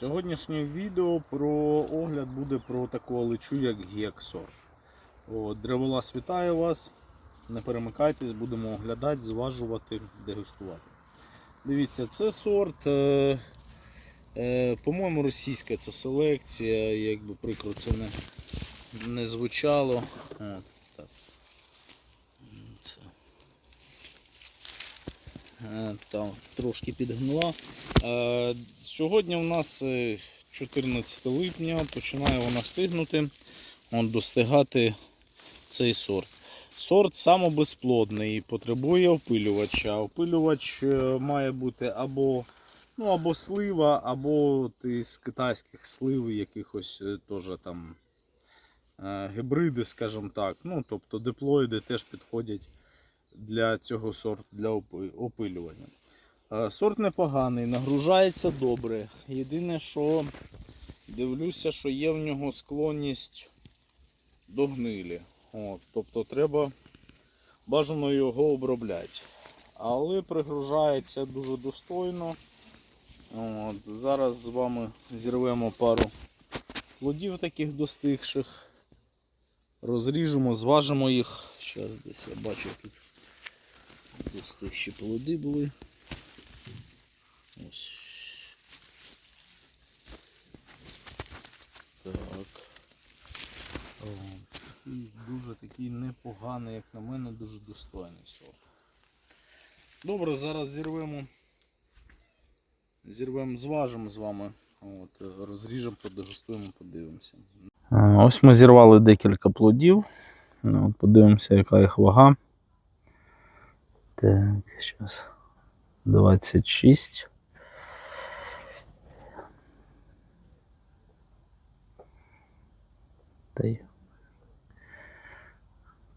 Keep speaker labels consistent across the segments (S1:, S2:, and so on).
S1: Сьогоднішнє відео про огляд буде про таку алечу, як Гексор. От, Древолаз вітає вас. Не перемикайтесь, будемо оглядати, зважувати, дегустувати. Дивіться, це сорт, е, е, по-моєму, російська це селекція, як би прикро це не, не звучало. От, так. Це. Е, Там трошки підгнила. Е, Сьогодні у нас е, 14 липня, починає вона стигнути, он, достигати цей сорт. Сорт самобезплодний, потребує опилювача. Опилювач е, має бути або, ну, або слива, або із китайських слив, якихось е, теж там е, гібриди, скажімо так. Ну, тобто диплоїди теж підходять для цього сорту для опилювання. Е, Сорт непоганий, нагружається добре. Єдине, що дивлюся, що є в нього склонність до гнилі. От, тобто треба бажано його обробляти. Але пригружається дуже достойно. От, зараз з вами зірвемо пару плодів таких достигших. Розріжемо, зважимо їх. Зараз десь я бачу тут достигші плоди були. Ось. Так. Такий дуже такий непоганий, як на мене, дуже достойний сорт. Добре, зараз зірвемо. Зірвемо, зважимо з вами. От, розріжемо, подегустуємо, подивимося. Ось ми зірвали декілька плодів. Ну, подивимося, яка їх вага. Так, зараз. 26. Та й-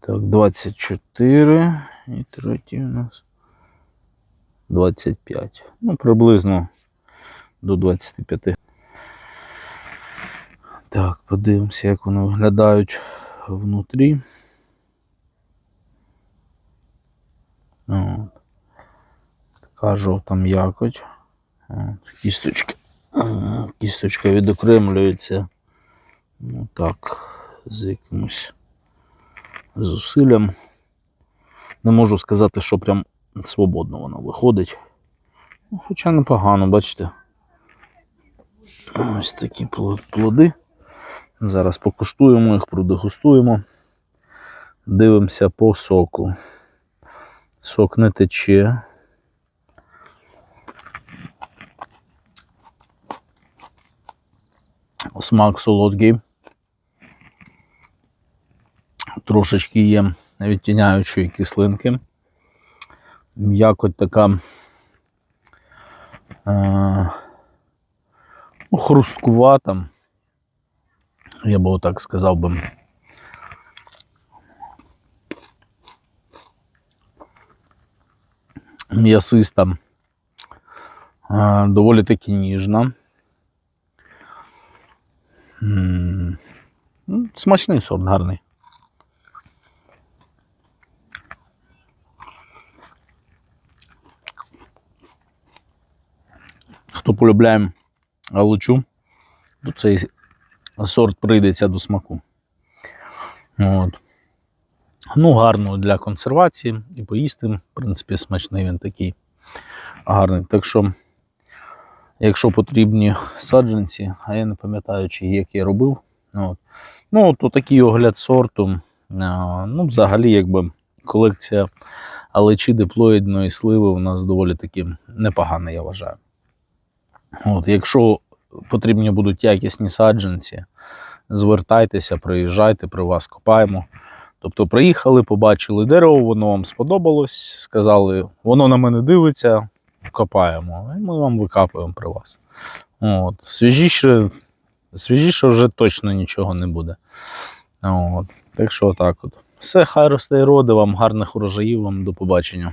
S1: Так, 24. І третій у нас 25. Ну, приблизно до 25. Так, подивимося, як вони виглядають внутрі. От. Така жовта м'якоть. От, Кісточки. Кісточка відокремлюється. Ну так, з якимось зусиллям. Не можу сказати, що прям свободно воно виходить. Ну, Хоча непогано, бачите. Ось такі плоди. Зараз покуштуємо їх, продегустуємо. Дивимося по соку. Сок не тече. Смак солодкий. Трошечки є відтіняючої кислинки. М'якоть така е, ну, хрусткувата. Я би отак сказав би. М'ясиста. Доволі таки ніжна. Ну, Смачний сорт, гарний. Хто полюбляє галичу, то цей сорт прийдеться до смаку. От. Ну, гарно для консервації і поїсти. В принципі, смачний він такий гарний. Так що, якщо потрібні саджанці, а я не пам'ятаю, чи які я робив. От. Ну, то такий огляд сорту. Ну, взагалі, якби колекція алечі диплоїдної сливи у нас доволі таки непогана, я вважаю. От, якщо потрібні будуть якісні саджанці, звертайтеся, приїжджайте, при вас копаємо. Тобто приїхали, побачили дерево, воно вам сподобалось, сказали, воно на мене дивиться, копаємо, і ми вам викапуємо при вас. От. Свіжіше, свіжіше вже точно нічого не буде. От. Так що отак от. Все, хай росте і роди вам, гарних урожаїв вам, до побачення.